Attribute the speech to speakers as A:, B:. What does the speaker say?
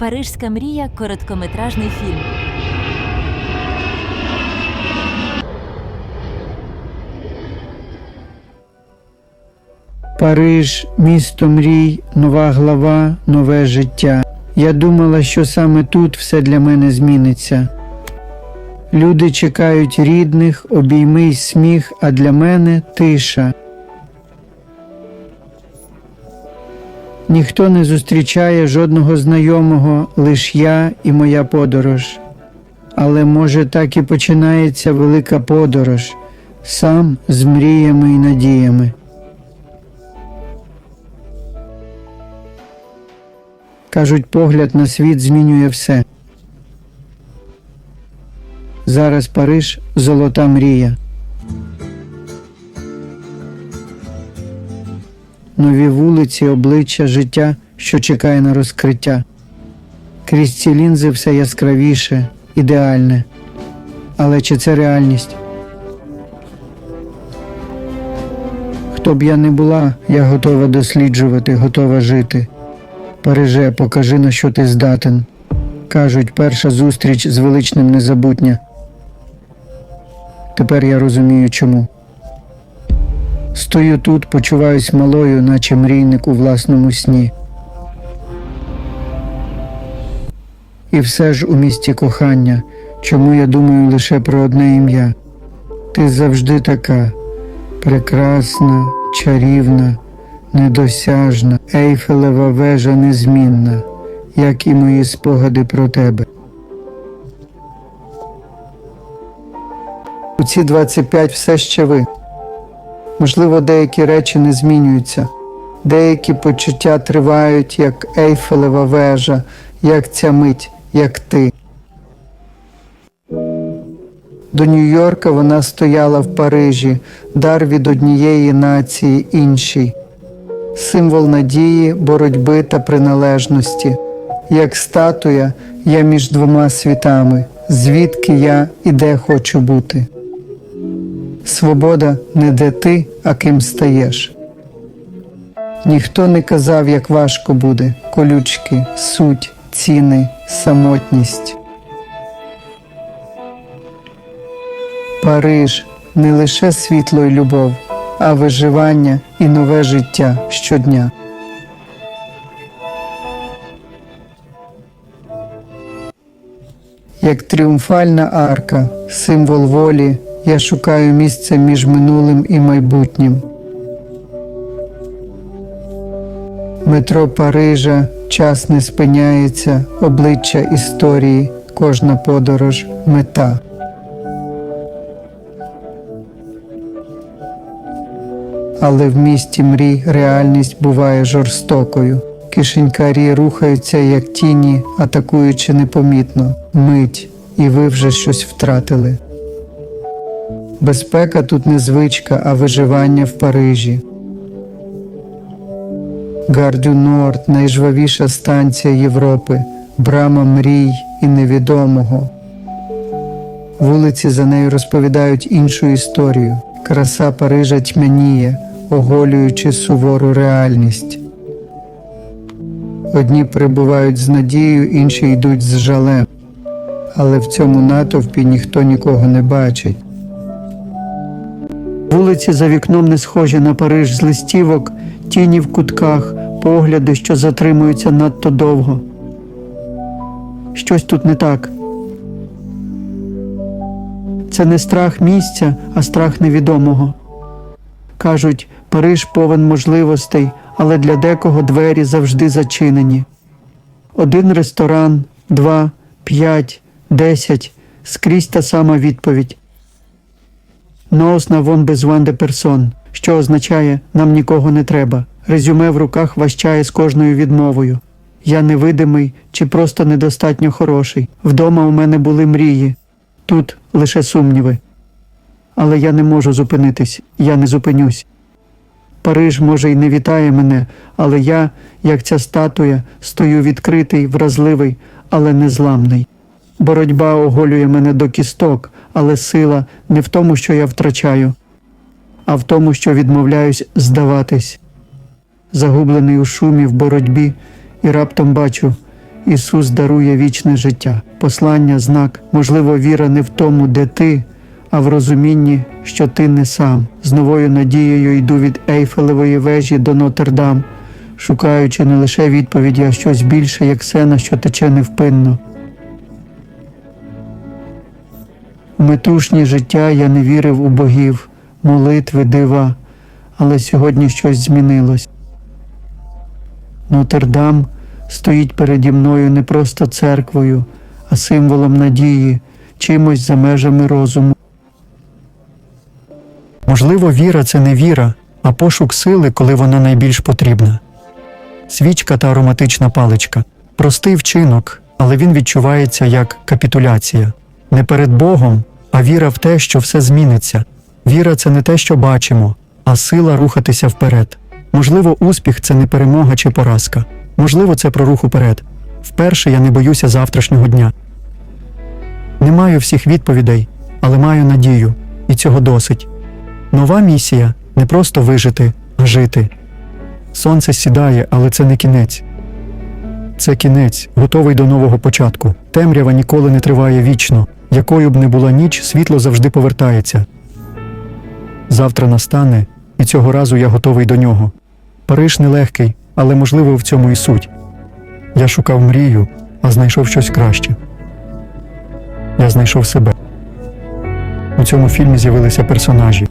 A: Парижська мрія короткометражний фільм.
B: Париж, місто мрій, нова глава, нове життя. Я думала, що саме тут все для мене зміниться. Люди чекають рідних, обійми й сміх, а для мене тиша. Ніхто не зустрічає жодного знайомого, лиш я і моя подорож. Але може так і починається велика подорож, сам з мріями і надіями. Кажуть, погляд на світ змінює все. Зараз Париж золота мрія. Нові вулиці, обличчя, життя, що чекає на розкриття. Крізь ці лінзи все яскравіше, ідеальне. Але чи це реальність? Хто б я не була, я готова досліджувати, готова жити. Париже, покажи на що ти здатен. Кажуть, перша зустріч з величним незабутня. Тепер я розумію чому. Стою тут, почуваюсь малою, наче мрійник у власному сні. І все ж у місті кохання, чому я думаю лише про одне ім'я. Ти завжди така прекрасна, чарівна недосяжна, ейфелева вежа незмінна, як і мої спогади про тебе. У ці 25 все ще ви. Можливо, деякі речі не змінюються, деякі почуття тривають, як ейфелева вежа, як ця мить, як ти. До Нью-Йорка вона стояла в Парижі, дар від однієї нації іншій символ надії, боротьби та приналежності. Як статуя, я між двома світами, звідки я і де хочу бути. Свобода не де ти, а ким стаєш. Ніхто не казав, як важко буде, колючки, суть, ціни, самотність. Париж не лише світло й любов, а виживання і нове життя щодня. Як тріумфальна арка, символ волі, я шукаю місце між минулим і майбутнім. Метро Парижа, час не спиняється, обличчя історії, кожна подорож мета. Але в місті мрій реальність буває жорстокою. Кишенькарі рухаються як тіні, атакуючи непомітно, мить, і ви вже щось втратили. Безпека тут не звичка, а виживання в Парижі. Гардю Норд найжвавіша станція Європи, брама мрій і невідомого. Вулиці за нею розповідають іншу історію. Краса Парижа тьмяніє, оголюючи сувору реальність. Одні прибувають з надією, інші йдуть з жалем, але в цьому натовпі ніхто нікого не бачить. Вулиці за вікном не схожі на Париж з листівок, тіні в кутках, погляди, що затримуються надто довго. Щось тут не так. Це не страх місця, а страх невідомого. Кажуть, Париж повен можливостей, але для декого двері завжди зачинені. Один ресторан, два, п'ять, десять скрізь та сама відповідь. Ноос вон besoin de person, що означає нам нікого не треба. Резюме в руках ващає з кожною відмовою. Я невидимий чи просто недостатньо хороший. Вдома у мене були мрії, тут лише сумніви. Але я не можу зупинитись, я не зупинюсь. Париж, може, й не вітає мене, але я, як ця статуя, стою відкритий, вразливий, але незламний. Боротьба оголює мене до кісток, але сила не в тому, що я втрачаю, а в тому, що відмовляюсь здаватись. Загублений у шумі в боротьбі, і раптом бачу,
C: Ісус дарує вічне життя, послання, знак, можливо, віра не в тому, де ти, а в розумінні, що ти не сам. З новою надією йду від Ейфелевої вежі до Нотр-Дам, шукаючи не лише відповіді, а щось більше, як сена, що тече невпинно. У метушні життя я не вірив у богів, молитви, дива, але сьогодні щось змінилось. Нотр-Дам стоїть переді мною не просто церквою, а символом надії, чимось за межами розуму.
B: Можливо, віра це не віра, а пошук сили, коли вона найбільш потрібна. Свічка та ароматична паличка простий вчинок, але він відчувається як капітуляція. Не перед Богом, а віра в те, що все зміниться. Віра це не те, що бачимо, а сила рухатися вперед. Можливо, успіх це не перемога чи поразка. Можливо, це про рух уперед. Вперше я не боюся завтрашнього дня. Не маю всіх відповідей, але маю надію, і цього досить. Нова місія не просто вижити, а жити. Сонце сідає, але це не кінець. Це кінець, готовий до нового початку. Темрява ніколи не триває вічно. Якою б не була ніч, світло завжди повертається. Завтра настане, і цього разу я готовий до нього. Париж нелегкий, але можливо в цьому і суть. Я шукав мрію, а знайшов щось краще. Я знайшов себе. У цьому фільмі з'явилися персонажі,